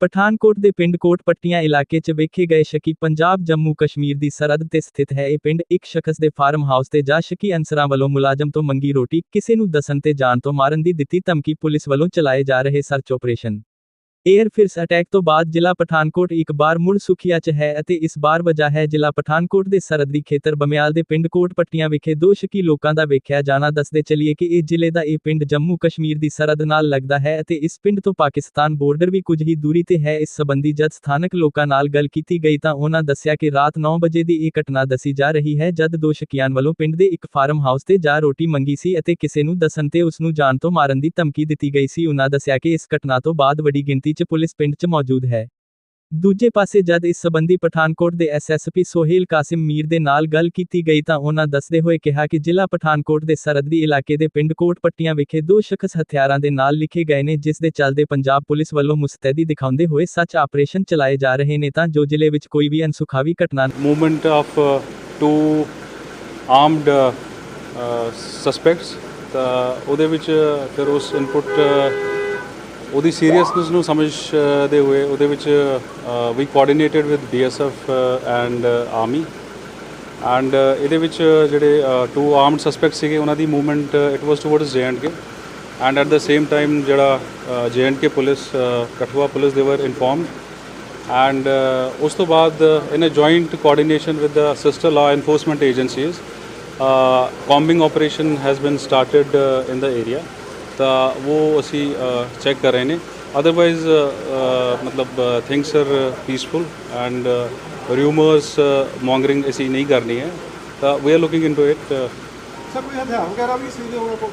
ਪਠਾਨਕੋਟ ਦੇ ਪਿੰਡ ਕੋਟ ਪੱਟੀਆਂ ਇਲਾਕੇ 'ਚ ਵੇਖੇ ਗਏ ਸ਼ੱਕੀ ਪੰਜਾਬ ਜੰਮੂ ਕਸ਼ਮੀਰ ਦੀ ਸਰਹੱਦ ਤੇ ਸਥਿਤ ਹੈ। ਇਹ ਪਿੰਡ ਇੱਕ ਸ਼ਖਸ ਦੇ ਫਾਰਮ ਹਾਊਸ ਤੇ ਜਾ ਸ਼ੱਕੀ ਅਨਸਰਾਂ ਵੱਲੋਂ ਮੁਲਾਜ਼ਮ ਤੋਂ ਮੰਗੀ ਰੋਟੀ, ਕਿਸੇ ਨੂੰ ਦਸਨ ਤੇ ਜਾਣ ਤੋਂ ਮਾਰਨ ਦੀ ਦਿੱਤੀ ਧਮਕੀ ਪੁਲਿਸ ਵੱਲੋਂ ਚਲਾਏ ਜਾ ਰਹੇ ਸਰਚ ਆਪਰੇਸ਼ਨ। 에ਅਰ ਫਿਰਸ ਅਟੈਕ ਤੋਂ ਬਾਅਦ ਜ਼ਿਲ੍ਹਾ ਪਠਾਨਕੋਟ ਇੱਕ ਬਾਰ ਮੁੜ ਸੁਖੀਆ 'ਚ ਹੈ ਅਤੇ ਇਸ ਬਾਰ ਵਜ੍ਹਾ ਹੈ ਜ਼ਿਲ੍ਹਾ ਪਠਾਨਕੋਟ ਦੇ ਸਰਹੱਦੀ ਖੇਤਰ ਬਮਿਆਲ ਦੇ ਪਿੰਡ ਕੋਟ ਪੱਟੀਆਂ ਵਿਖੇ ਦੋ ਸ਼ੱਕੀ ਲੋਕਾਂ ਦਾ ਵੇਖਿਆ ਜਾਣਾ ਦੱਸਦੇ ਚਲੀਏ ਕਿ ਇਹ ਜ਼ਿਲ੍ਹੇ ਦਾ ਇਹ ਪਿੰਡ ਜੰਮੂ ਕਸ਼ਮੀਰ ਦੀ ਸਰਹੱਦ ਨਾਲ ਲੱਗਦਾ ਹੈ ਅਤੇ ਇਸ ਪਿੰਡ ਤੋਂ ਪਾਕਿਸਤਾਨ ਬਾਰਡਰ ਵੀ ਕੁਝ ਹੀ ਦੂਰੀ ਤੇ ਹੈ। ਇਸ ਸਬੰਧੀ ਜਦ ਸਥਾਨਕ ਲੋਕਾਂ ਨਾਲ ਗੱਲ ਕੀਤੀ ਗਈ ਤਾਂ ਉਹਨਾਂ ਦੱਸਿਆ ਕਿ ਰਾਤ 9 ਵਜੇ ਦੀ ਇਹ ਘਟਨਾ ਦੱਸੀ ਜਾ ਰਹੀ ਹੈ ਜਦ ਦੋ ਸ਼ੱਕੀਆਂ ਵੱਲੋਂ ਪਿੰਡ ਦੇ ਇੱਕ ਫਾਰਮ ਹਾਊਸ ਤੇ ਜਾ ਰੋਟੀ ਮੰਗੀ ਸੀ ਅਤੇ ਕਿਸੇ ਨੂੰ ਦੱਸਣ ਤੇ ਉਸ ਨੂੰ ਜਾਨ ਤੋਂ ਮਾਰਨ ਦੀ ਧਮਕੀ ਦਿੱਤੀ ਗਈ ਸੀ। ਉਹਨਾਂ ਦੱਸਿਆ ਕਿ ਇਸ ਘਟਨਾ ਤੋਂ ਬਾਅਦ ਵੱਡੀ ਗਿਣਤੀ 'ਚ ਪੁਲਿਸ ਪਿੰਡ 'ਚ ਮੌਜੂਦ ਹੈ। ਦੂਜੇ ਪਾਸੇ ਜਦ ਇਸ ਸੰਬੰਧੀ ਪਠਾਨਕੋਟ ਦੇ ਐਸਐਸਪੀ ਸੋਹੇਲ ਕਾਸਿਮ ਮੀਰ ਦੇ ਨਾਲ ਗੱਲ ਕੀਤੀ ਗਈ ਤਾਂ ਉਹਨਾਂ ਦੱਸਦੇ ਹੋਏ ਕਿਹਾ ਕਿ ਜ਼ਿਲ੍ਹਾ ਪਠਾਨਕੋਟ ਦੇ ਸਰਹੱਦੀ ਇਲਾਕੇ ਦੇ ਪਿੰਡ ਕੋਟ ਪੱਟੀਆਂ ਵਿਖੇ ਦੋ ਸ਼ਖਸ ਹਥਿਆਰਾਂ ਦੇ ਨਾਲ ਲਿਖੇ ਗਏ ਨੇ ਜਿਸ ਦੇ ਚੱਲਦੇ ਪੰਜਾਬ ਪੁਲਿਸ ਵੱਲੋਂ ਮੁਸਤੈਦੀ ਦਿਖਾਉਂਦੇ ਹੋਏ ਸੱਚ ਆਪਰੇਸ਼ਨ ਚਲਾਏ ਜਾ ਰਹੇ ਨੇ ਤਾਂ ਜੋ ਜ਼ਿਲ੍ਹੇ ਵਿੱਚ ਕੋਈ ਵੀ ਅਨਸੁਖਾਵੀ ਘਟਨਾ movement of uh, two armed ਉਹਦੇ ਵਿੱਚ ਫਿਰ ਉਸ ਇਨਪੁਟ ਉਹਦੀ ਸੀਰੀਅਸਨੈਸ ਨੂੰ ਸਮਝਦੇ ਹੋਏ ਉਹਦੇ ਵਿੱਚ ਵੀ coordinated with BSF and army and ਇਹਦੇ ਵਿੱਚ ਜਿਹੜੇ ਟੂ ਆਰਮਡ ਸਸਪੈਕਟ ਸੀਗੇ ਉਹਨਾਂ ਦੀ movement it was towards K and at the same time ਜਿਹੜਾ ਕੇ ਪੁਲਿਸ ਕਠੂਆ ਪੁਲਿਸ ਦੇ ਵਰ ਇਨਫੋਰਮਡ ਐਂਡ ਉਸ ਤੋਂ ਬਾਅਦ in joint coordination with with sister law law agencies agencies uh, has operation has in started area ਤਾਂ ਉਹ ਅਸੀਂ ਚੈੱਕ ਕਰ ਰਹੇ ਨੇ। ਅਦਰਵਾਈਜ਼ ਮਤਲਬ things are peaceful and rumours mongering ਅਸੀਂ ਨਹੀਂ ਕਰਨੀ ਹੈ। ਤਾਂ we are looking into it sir ਕੋਈ ਹਥਿਆਰ ਵਗੈਰਾ ਵੀ ਸੀ ਉਹਨਾਂ ਕੋਲ?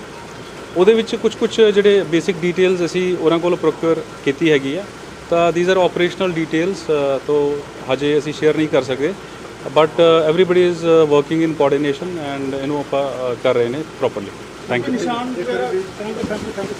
ਉਹਦੇ ਵਿੱਚ ਕੁਝ ਕੁਝ ਜਿਹੜੇ ਬੇਸਿਕ ਡਿਟੇਲਸ ਅਸੀਂ ਉਹਨਾਂ ਕੋਲੋਂ ਪ੍ਰੋਕਿਊਰ ਕੀਤੀ ਹੈਗੀ ਆ। ਤਾਂ ਥੀਸ ਆਰ ਆਪਰੇਸ਼ਨਲ ਡਿਟੇਲਸ ਤੋਂ ਹਜੇ ਅਸੀਂ ਸ਼ੇਅਰ ਨਹੀਂ ਕਰ ਸਕਦੇ। But everybody is working in coordination and ਇਹਨੂੰ ਆਪਾਂ ਕਰ ਰਹੇ ਨੇ ਪ੍ਰੋਪਰਲੀ Thank you.